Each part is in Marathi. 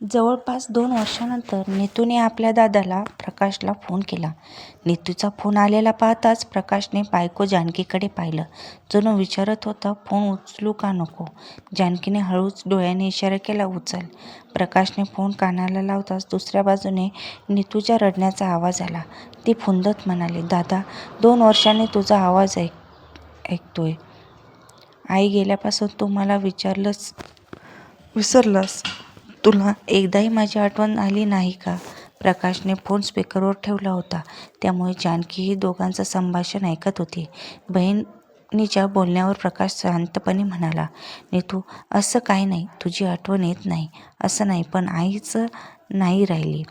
जवळपास दोन वर्षांनंतर नीतूने आपल्या दादाला प्रकाशला फोन केला. नीतूचा फोन आलेला पाहताच प्रकाशने बायको जानकीकडे पाहिलं. जणू विचारत होता फोन उचलू का नको? जानकीने हळूच डोळ्याने इशारा केला उचल. प्रकाशने फोन कानाला लावताच दुसऱ्या बाजूने नीतूच्या रडण्याचा आवाज आला. ती फुंदत म्हणाली दादा, दोन वर्षांनी तुझा आवाज ऐकतोय. आई गेल्यापासून तू मला विसरलास. तुला एकदाही माझी आठवण आली नाही का? प्रकाशने फोन स्पीकरवर ठेवला होता. त्यामुळे जानकीही दोघांचं संभाषण ऐकत होती. बहिणीच्या बोलण्यावर प्रकाश शांतपणे म्हणाला नीतू, असं काही नाही. तुझी आठवण येत नाही असं नाही. पण आईच नाही राहिली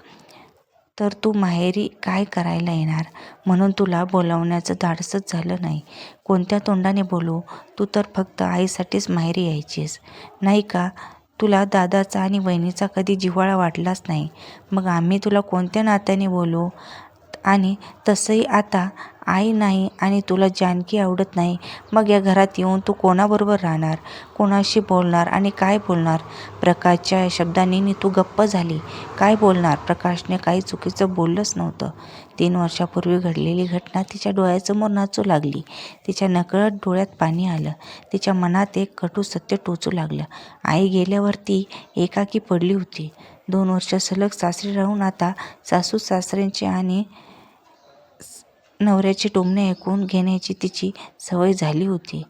तर तू माहेरी काय करायला येणार? म्हणून तुला बोलावण्याचं धाडसच झालं नाही. कोणत्या तोंडाने बोलू? तू तर फक्त आईसाठीच माहेरी यायचीस, नाही का? तुला दादाचा आणि वहिनीचा कधी जिव्हाळा वाटलाच नाही. मग आम्ही तुला कोणत्या नात्याने बोलू? आणि तसंही आता आई नाही आणि तुला जानकी आवडत नाही. मग या घरात येऊन तू कोणाबरोबर राहणार? कोणाशी बोलणार आणि काय बोलणार? प्रकाशच्या शब्दांनी तू गप्प झाली. काय बोलणार? प्रकाशने काही चुकीचं बोललंच नव्हतं. तीन वर्षापूर्वी घडलेली घटना तिच्या डोळ्यासमोर नाचू लागली. तिच्या नकळत डोळ्यात पाणी आलं. तिच्या मनात एक कटू सत्य टोचू लागलं. आई गेल्यावर ती एकाकी पडली होती. दोन वर्षं सलग सासरी राहून आता सासू-सासऱ्यांची आणि नवऱ्याची टोमणे ऐकून घेण्याची तिची सवय झाली होती.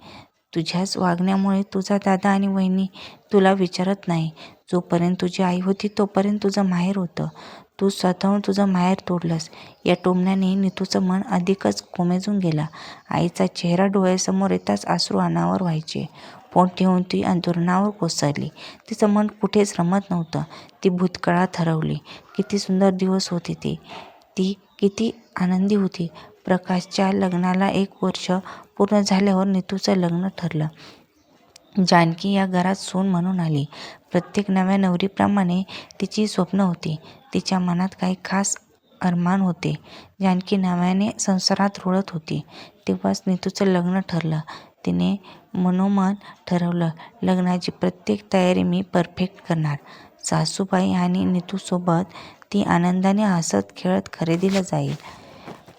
तुझ्याच वागण्यामुळे तुझा दादा आणि वहिनी तुला विचारत नाही. जोपर्यंत तुझी आई होती तोपर्यंत तुझं माहेर होतं. तू स्वतःहून तुझं माहेर तोडलंस. या टोमण्याने नीतूचं मन अधिकच कोमेजून गेला आईचा चेहरा डोळ्यासमोर येताच आसरू अनावर व्हायचे. पोट ठेवून ती अंतुरणावर कोसळली. तिचं मन कुठेच रमत नव्हतं. ती भूतकाळात हरवली. किती सुंदर दिवस होते ते. ती किती आनंदी होती. प्रकाशच्या लग्नाला एक वर्ष पूर्ण झाल्यावर नीतूचं लग्न ठरलं. जानकी या घरात सून म्हणून आली. प्रत्येक नव्या नवरीप्रमाणे तिची स्वप्न होती. तिच्या मनात काही खास अरमान होते. जानकी नव्याने संसारात रुळत होती तेव्हाच नीतूचं लग्न ठरलं. तिने मनोमन ठरवलं लग्नाची प्रत्येक तयारी मी परफेक्ट करणार. सासूबाई आणि नीतूसोबत ती आनंदाने हसत खेळत खरेदीला जाईल.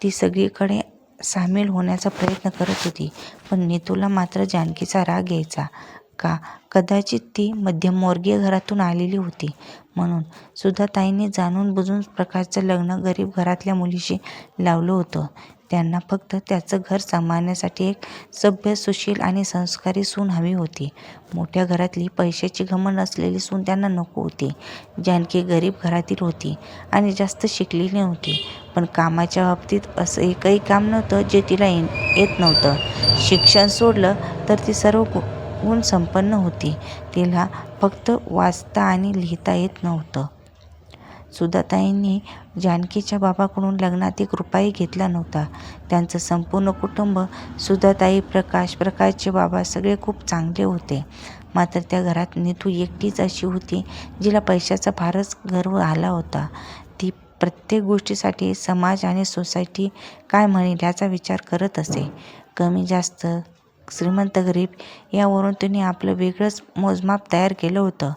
ती सगळीकडे सामील होण्याचा प्रयत्न करत होती. पण नीतूला मात्र जानकीचा राग यायचा. का? कदाचित ती मध्यमवर्गीय घरातून आलेली होती म्हणून. सुद्धा ताईने जाणून-बुजून प्रकाशचं लग्न गरीब घरातल्या मुलीशी लावलं होतं. त्यांना फक्त त्याचं घर सांभाळण्यासाठी एक सभ्य, सुशील आणि संस्कारी सून हवी होती. मोठ्या घरातली, पैशाची घमंड असलेली सून त्यांना नको होती. जानकी गरीब घरातील होती आणि जास्त शिकलेली नव्हती. पण कामाच्या बाबतीत असं एकही काम नव्हतं जे तिला येत नव्हतं. शिक्षण सोडलं तर ती सर्व गुणसंपन्न होती. तिला फक्त वाचता आणि लिहिता येत नव्हतं. सुधाताईंनी जानकीच्या बाबाकडून लग्नात एक रुपयाही घेतला नव्हता. त्यांचं संपूर्ण कुटुंब सुधाताई, प्रकाश, प्रकाशचे बाबा सगळे खूप चांगले होते. मात्र त्या घरात नीतू एकटीच अशी होती जिला पैशाचा फारच गर्व आला होता. ती प्रत्येक गोष्टीसाठी समाज आणि सोसायटी काय म्हणेल याचा विचार करत असे. कमी जास्त श्रीमंत-गरीब यावरून तिने आपलं वेगळंच मोजमाप तयार केलं होतं.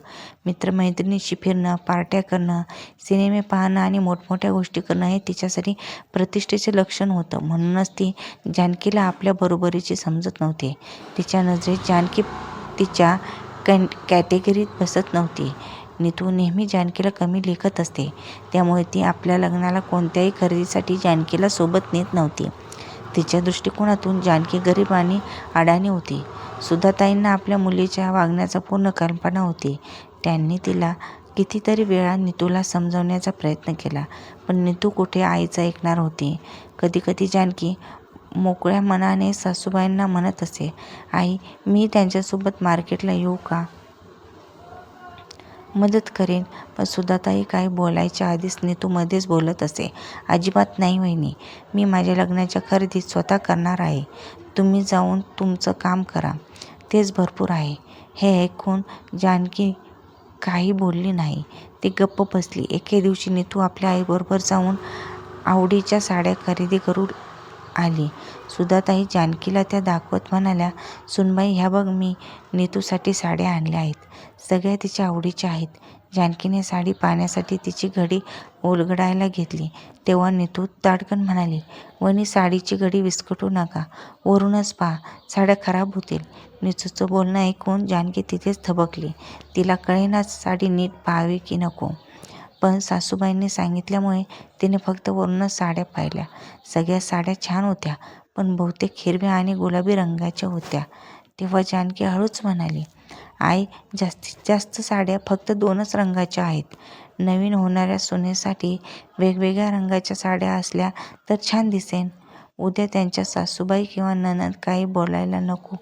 मित्रमैत्रिणीशी फिरणं, पार्ट्या करणं, सिनेमे पाहणं आणि मोठमोठ्या गोष्टी करणं हे तिच्यासाठी प्रतिष्ठेचं लक्षण होतं. म्हणूनच ती जानकीला आपल्या बरोबरीची समजत नव्हती. तिच्या नजरेत जानकी तिच्या कॅन कॅटेगरीत बसत नव्हती. नीतू नेहमी जानकीला कमी लेखत असते त्यामुळे ती आपल्या लग्नाला कोणत्याही खरेदीसाठी जानकीला सोबत नेत नव्हती. तिच्या दृष्टिकोनातून जानकी गरीब आणि अडाणी होती. सुधाताईंना आपल्या मुलीच्या वागण्याचा पूर्ण कल्पना होती. त्यांनी तिला कितीतरी वेळा नीतूला समजवण्याचा प्रयत्न केला. पण नीतू कुठे आईचं ऐकणार होती. कधीकधी जानकी मोकळ्या मनाने सासूबाईंना म्हणत असे, आई, मी त्यांच्यासोबत मार्केटला येऊ का? मदत करेन. पण सुधाताई काही बोलायच्या आधीच नीतू मध्येच बोलत असे. अजिबात नाही वहिनी. मी माझ्या लग्नाच्या खरेदीत स्वतः करणार आहे. तुम्ही जाऊन तुमचं काम करा. तेच भरपूर आहे. हे ऐकून जानकी काही बोलली नाही. ती गप्प बसली. एके दिवशी नीतू आपल्या आईबरोबर जाऊन आवडीच्या साड्या खरेदी करून आली. सुधाताई जानकीला त्या दाखवत म्हणाल्या, सुनबाई ह्या बघ मी नेतूसाठी साड्या आणल्या आहेत. सगळ्या तिच्या आवडीच्या आहेत. जानकीने साडी पाहण्यासाठी तिची घडी उलगडायला घेतली तेव्हा नेतू ताडकन म्हणाली वनी साडीची घडी विस्कटू नका वरूनच पहा साड्या खराब होतील नेतूचं बोलणं ऐकून जानकी तिथेच थबकली तिला कळेनाच साडी नीट पाहावी की नको पण सासूबाईंनी सांगितल्यामुळे तिने फक्त वरूनच साड्या पाहिल्या. सगळ्या साड्या छान होत्या पण बहुतेक हिरव्या आणि गुलाबी रंगाच्या होत्या. तेव्हा जानकी हळूच म्हणाली आई जास्तीत जास्त साड्या फक्त दोनच रंगाच्या आहेत. नवीन होणाऱ्या सुनेसाठी वेगवेगळ्या रंगाच्या साड्या असल्या तर छान दिसेन. उद्या त्यांच्या सासूबाई किंवा नणंद काही बोलायला नको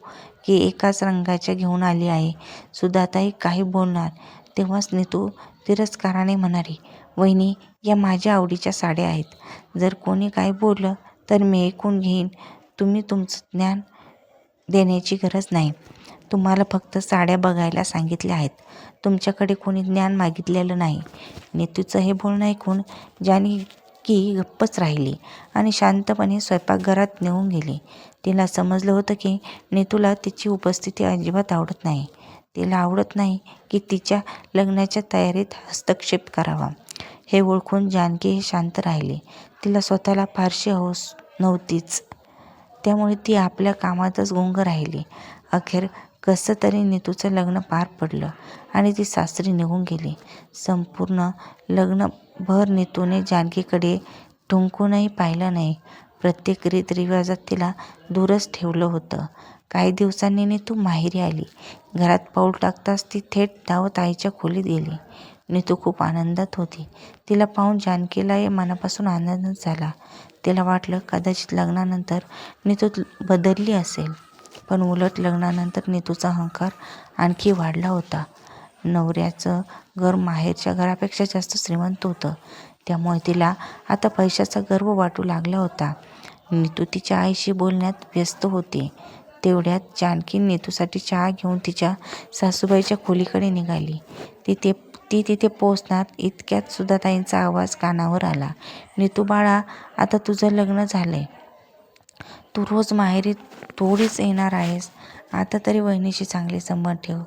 की एकाच रंगाच्या घेऊन आली आहे. सुधाताई काही बोलणार. तेव्हाच नीतू तिरस्काराने म्हणाली वहिनी या माझ्या आवडीच्या साड्या आहेत. जर कोणी काही बोललं तर मी ऐकून घेईन. तुम्ही तुमचं ज्ञान देण्याची गरज नाही. तुम्हाला फक्त साड्या बघायला सांगितल्या आहेत. तुमच्याकडे कोणी ज्ञान मागितलेलं नाही. नेतूचं हे बोलणं ऐकून जानी की गप्पच राहिली आणि शांतपणे स्वयंपाकघरात नेऊन गेली. तिला समजलं होतं की नेतूला तिची उपस्थिती अजिबात आवडत नाही. तिला आवडत नाही की तिच्या लग्नाच्या तयारीत हस्तक्षेप करावा. हे ओळखून जानकी शांत राहिली. तिला स्वतःला फारशी हौस नव्हतीच. त्यामुळे ती आपल्या कामातच गुंग राहिली. अखेर कसं तरी नीतूचं लग्न पार पडलं आणि ती सासरी निघून गेली. संपूर्ण लग्नभर नीतूने जानकीकडे ठुंकूनही पाहिलं नाही. प्रत्येक रीतरिवाजात तिला दूरच ठेवलं होतं. काही दिवसांनी नीतू माहेरी आली. घरात पाऊल टाकताच ती थेट धावत आईच्या खोलीत गेली. नीतू खूप आनंदात होती. तिला पाहून जानकीलाही मनापासून आनंदच झाला. तिला वाटलं कदाचित लग्नानंतर नीतू बदलली असेल. पण उलट लग्नानंतर नीतूचा अहंकार आणखी वाढला होता. नवऱ्याचं घर माहेरच्या घरापेक्षा जास्त श्रीमंत होतं. त्यामुळे तिला आता पैशाचा गर्व वाटू लागला होता. नीतू तिच्या आईशी बोलण्यात व्यस्त होती. तेवढ्यात जानकी नेतूसाठी चहा घेऊन तिच्या सासूबाईच्या खोलीकडे निघाली. तिथे ती तिथे पोचणार इतक्यात सुधाताईंचा आवाज कानावर आला. नेतू बाळा आता तुझं लग्न झालंय. तू रोज माहेरी थोडीच येणार आहेस. आता तरी वहिनीशी चांगले संबंध ठेव.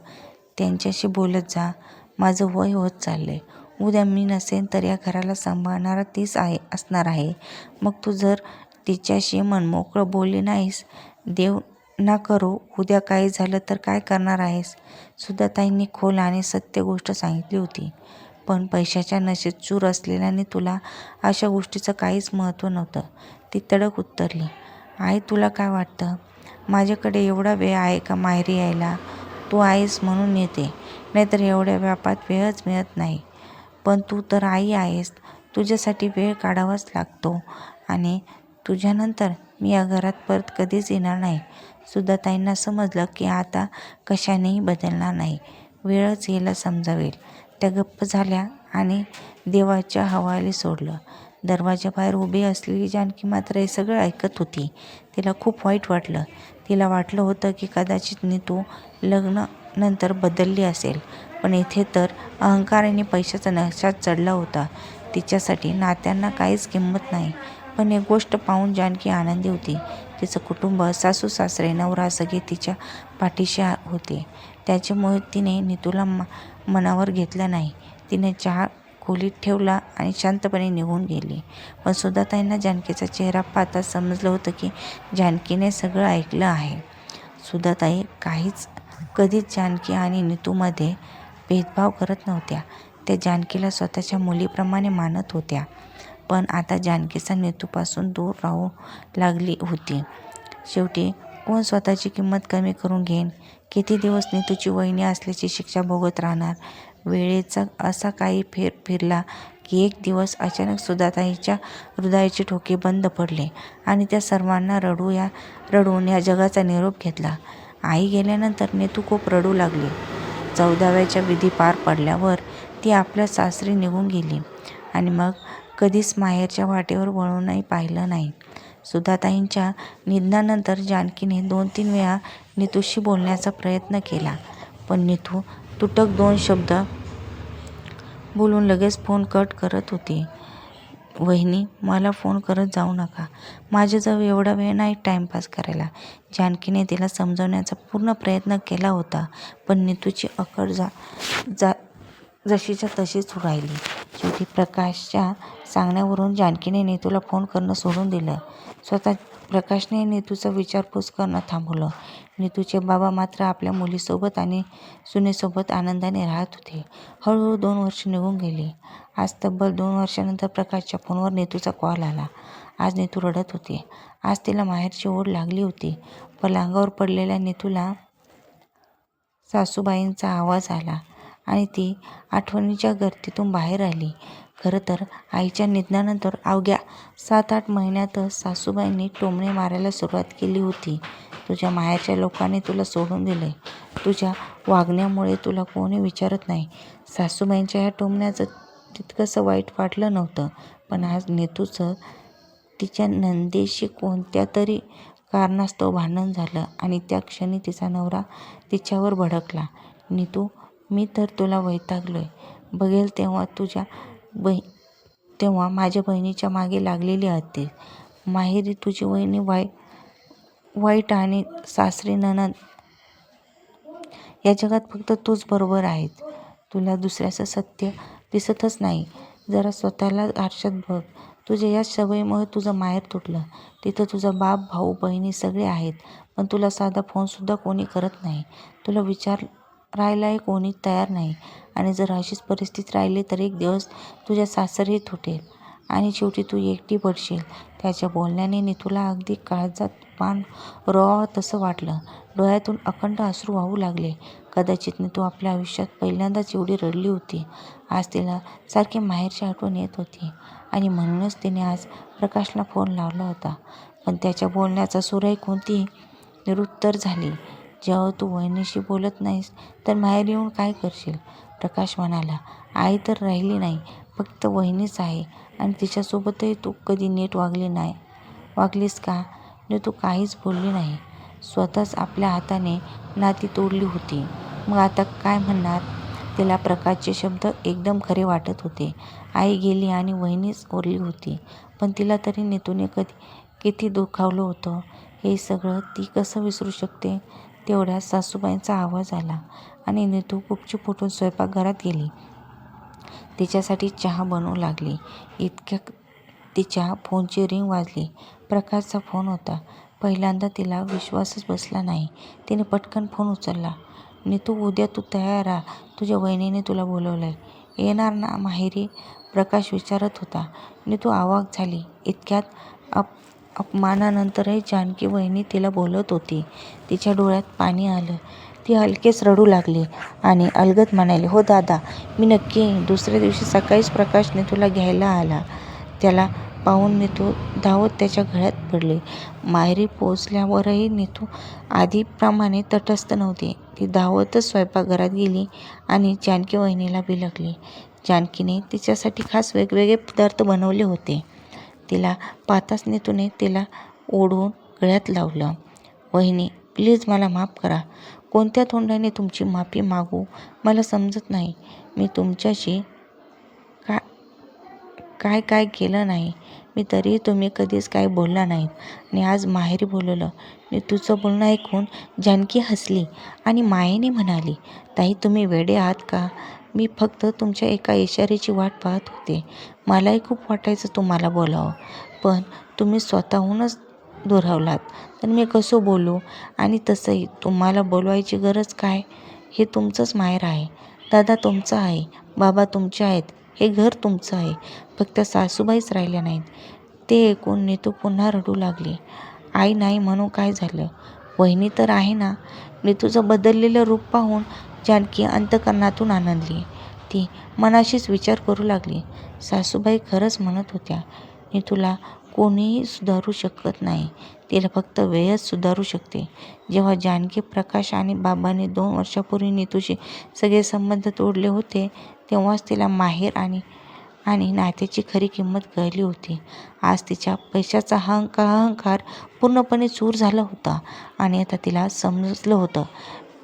त्यांच्याशी बोलत जा. माझं वय होत चाललंय. उद्या मी नसेन तर या घराला सांभाळणारा तीच आहे असणार आहे. मग तू जर तिच्याशी मनमोकळं बोलली नाहीस देव ना करू. उद्या काही झालं तर काय करणार आहेस? सुद्धा खोल आणि सत्य गोष्ट सांगितली होती. पण पैशाच्या नशेत चूर असलेल्याने तुला अशा गोष्टीचं काहीच महत्त्व नव्हतं. ती तडक उत्तरली आई तुला काय वाटतं? माझ्याकडे एवढा वेळ आहे का माहेरी यायला? तू आहेस म्हणून येते. नाहीतर एवढ्या व्यापात वेळच मिळत नाही. पण तू तर आई आहेस. तुझ्यासाठी वेळ काढावाच लागतो. आणि तुझ्यानंतर मी या घरात परत कधीच येणार नाही. सुद्धा समजलं की आता कशानेही बदलणार नाही. वेळच याला समजावेल. त्या गप्प झाल्या आणि देवाच्या हवाली सोडलं. दरवाजाबाहेर उभी असलेली जानकी मात्र हे सगळं ऐकत होती. तिला खूप वाईट वाटलं. तिला वाटलं होतं की कदाचित नीतू लग्न नंतर बदलली असेल. पण इथे तर अहंकाराने पैशाचा नशात चढला होता. तिच्यासाठी नात्यांना काहीच किंमत नाही. पण एक गोष्ट पाहून जानकी आनंदी होती. तिचं कुटुंब सासू सासरे नवरा सगळे तिच्या पाठीशी होते. त्याच्यामुळे तिने नीतूला मनावर घेतलं नाही. तिने चहा खोलीत ठेवला आणि शांतपणे निघून गेली. पण सुधाताईंना जानकीचा चेहरा पाहता समजलं होतं की जानकीने सगळं ऐकलं आहे. सुधाताई काहीच कधीच जानकी आणि नीतूमध्ये भेदभाव करत नव्हत्या. त्या जानकीला स्वतःच्या मुलीप्रमाणे मानत होत्या. पण आता जानकीचा नेतूपासून दूर राहू लागली होती. शेवटी कोण स्वतःची किंमत कमी करून घेईन? किती दिवस नेतूची वहिनी असल्याची शिक्षा भोगत राहणार? वेळेचा असा काही फेर फिरला की एक दिवस अचानक सुधाताईच्या हृदयाचे ठोके बंद पडले आणि त्या सर्वांना रडू या रडून या जगाचा निरोप घेतला. आई गेल्यानंतर नेतू खूप रडू लागली. चौदाव्याच्या विधी पार पडल्यावर ती आपल्या सासरी निघून गेली आणि मग कधीच माहेरच्या वाटेवर वळूनही पाहिलं नाही. सुधाताईंच्या निधनानंतर जानकीने दोन तीन वेळा नितूशी बोलण्याचा प्रयत्न केला. पण नितू तुटक दोन शब्द बोलून लगेच फोन कट करत होती. वहिनी मला फोन करत जाऊ नका. माझ्याजवळ एवढा वेळ नाही टाईमपास करायला. जानकीने तिला समजवण्याचा पूर्ण प्रयत्न केला होता. पण नितूची अकड जा जा जशीच्या तशीच राहिली. शेवटी प्रकाशच्या सांगण्यावरून जानकीने नीतूला फोन करणं सोडून दिलं. स्वतः प्रकाशने नीतूचा विचारपूस करणं थांबवलं. नीतूचे बाबा मात्र आपल्या मुलीसोबत आणि सुनेसोबत आनंदाने राहत होते. हळूहळू दोन वर्ष निघून गेली. आज तब्बल दोन वर्षानंतर प्रकाशच्या फोनवर नीतूचा कॉल आला. आज नीतू रडत होती. आज तिला माहेरची ओढ लागली होती. पलंगावर पडलेल्या नीतूला सासूबाईंचा आवाज आला. आणि ती आठवणीच्या गर्दीतून बाहेर आली. खरं तर आईच्या निधनानंतर अवघ्या सात आठ महिन्यातच सासूबाईंनी टोमणे मारायला सुरुवात केली होती. तुझ्या माहेरच्या लोकांनी तुला सोडून दिले. तुझ्या वागण्यामुळे तुला कोणी विचारत नाही. सासूबाईंच्या ह्या टोमण्याचं तितकंसं वाईट वाटलं नव्हतं. पण आज नेतूचं तिच्या नंदेशी कोणत्या तरी कारणास्तव भांडण झालं आणि त्या क्षणी तिचा नवरा तिच्यावर भडकला. नीतू मी तर तुला वैतागलोय. बघेल तेव्हा तुझ्या बही तेव्हा माझ्या बहिणीच्या मागे लागलेली हत्ती. माहेरी तुझी वहिनी वाई वाईट आणि सासरी ननद या जगात फक्त तूच बरोबर आहेस. तुला दुसऱ्याचं सत्य दिसतच नाही. जरा स्वतःला आरशात बघ. तुझ्या या सवयीमुळे तुझं माहेर तुटलं. तिथं तुझा बाप भाऊ बहिणी सगळे आहेत. पण तुला साधा फोनसुद्धा कोणी करत नाही. तुला विचार राहायलाही कोणी तयार नाही. आणि जर अशीच परिस्थिती राहिली तर एक दिवस तुझ्या सासरही तुटेल आणि शेवटी तू एकटी पडशील. त्याच्या बोलण्याने नितूला अगदी काळजात पान रोवावं तसं वाटलं. डोळ्यातून अखंड अश्रू वाहू लागले. कदाचित नितू आपल्या आयुष्यात पहिल्यांदाच एवढी रडली होती. आज तिला सारखी माहेरची आठवण येत होती. आणि म्हणूनच तिने आज प्रकाशला फोन लावला होता. पण त्याच्या बोलण्याचा सूर कोणती निरुत्तर झाली. जेव्हा तू वहिनीशी बोलत नाहीस तर माहेर येऊन काय करशील? प्रकाश म्हणाला आई तर राहिली नाही फक्त वहिनीच आहे आणि तिच्यासोबतही तू कधी नीट वागली नाही. वागलीस का? ने तू काहीच बोलली नाही. स्वतःच आपल्या हाताने नाती तोडली होती. मग आता काय म्हणणार? तिला प्रकाशचे शब्द एकदम खरे वाटत होते. आई गेली आणि वहिनीच ओरली होती. पण तिला तरी नेतूने कधी किती दुखावलं होतं. हे सगळं ती कसं विसरू शकते? तेवढ्यात सासूबाईंचा आवाज आला आणि नीतू गुपचूप उठून स्वयंपाकघरात गेली. तिच्यासाठी चहा बनवू लागली. इतक्या तिच्या फोनची रिंग वाजली. प्रकाशचा फोन होता. पहिल्यांदा तिला विश्वासच बसला नाही. तिने पटकन फोन उचलला. नीतू उद्या तू तयार राहा. तुझ्या वहिनीने तुला बोलवलं आहे येणार ना माहेरी? प्रकाश विचारत होता. नितू आवाक झाली. इतक्यात अप अपमानानंतरही जानकी वहिनी तिला बोलत होती. तिच्या डोळ्यात पाणी आलं. ती हलकेच रडू लागली आणि अलगद म्हणाली हो दादा मी नक्की येईन दुसऱ्या दिवशी सकाळीच प्रकाशने तुला घ्यायला आला. त्याला पाहून नीतू धावत त्याच्या गळ्यात पडली. माहेरी पोचल्यावरही नीतू आधीप्रमाणे तटस्थ नव्हती. ती धावतच स्वयंपाकघरात गेली आणि जानकी वहिनीला बिलगली. जानकीने तिच्यासाठी खास वेगवेगळे पदार्थ बनवले होते. तिला पाहताच नेतूने तिला ओढून गळ्यात लावलं. वहिनी प्लीज मला माफ करा. कोणत्या तोंडाने तुमची माफी मागू मला समजत नाही. मी तुमच्याशी का काय काय केलं नाही. मी तरी तुम्ही कधीच काय बोलला नाहीत आणि आज माहेरी बोलवलं. मी तुझं बोलणं ऐकून जानकी हसली आणि मायेने म्हणाली ताई तुम्ही वेडे आहात का? मी फक्त तुमच्या एका इशाऱ्याची वाट पाहत होते. मलाही खूप वाटायचं तुम्हाला बोलावं. पण तुम्ही स्वतःहूनच दुरावलात. तर मी कसं बोलू? आणि तसंही तुम्हाला बोलवायची गरज काय? हे तुमचंच माहेर आहे. दादा तुमचं आहे. बाबा तुमचे आहेत. हे घर तुमचं आहे. फक्त सासूबाईच राहिल्या नाहीत. ते ऐकून नीतू पुन्हा रडू लागली. आई नाही म्हणून काय झालं? वहिनी तर आहे ना? नीतूचं बदललेलं रूप पाहून जानकी अंतकरणातून आनंदली. ती मनाशीच विचार करू लागली. सासूबाई खरंच म्हणत होत्या नीतूला कोणीही सुधारू शकत नाही. तिला फक्त वेळच सुधारू शकते. जेव्हा जानकी प्रकाश आणि बाबांनी दोन वर्षापूर्वी नीतूशी सगळे संबंध तोडले होते तेव्हाच तिला माहेर आणि आणि नात्याची खरी किंमत कळली होती. आज तिच्या पैशाचा अहंकार अहंकार पूर्णपणे चूर झाला होता आणि आता तिला समजलं होतं.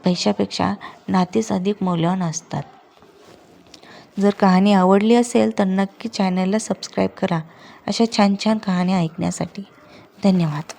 पैशापेक्षा नातेच अधिक मौल्यवान असतात. जर कहाणी आवडली असेल तर नक्की चॅनलला सबस्क्राईब करा. अशा छान छान कहाण्या ऐकण्यासाठी. धन्यवाद.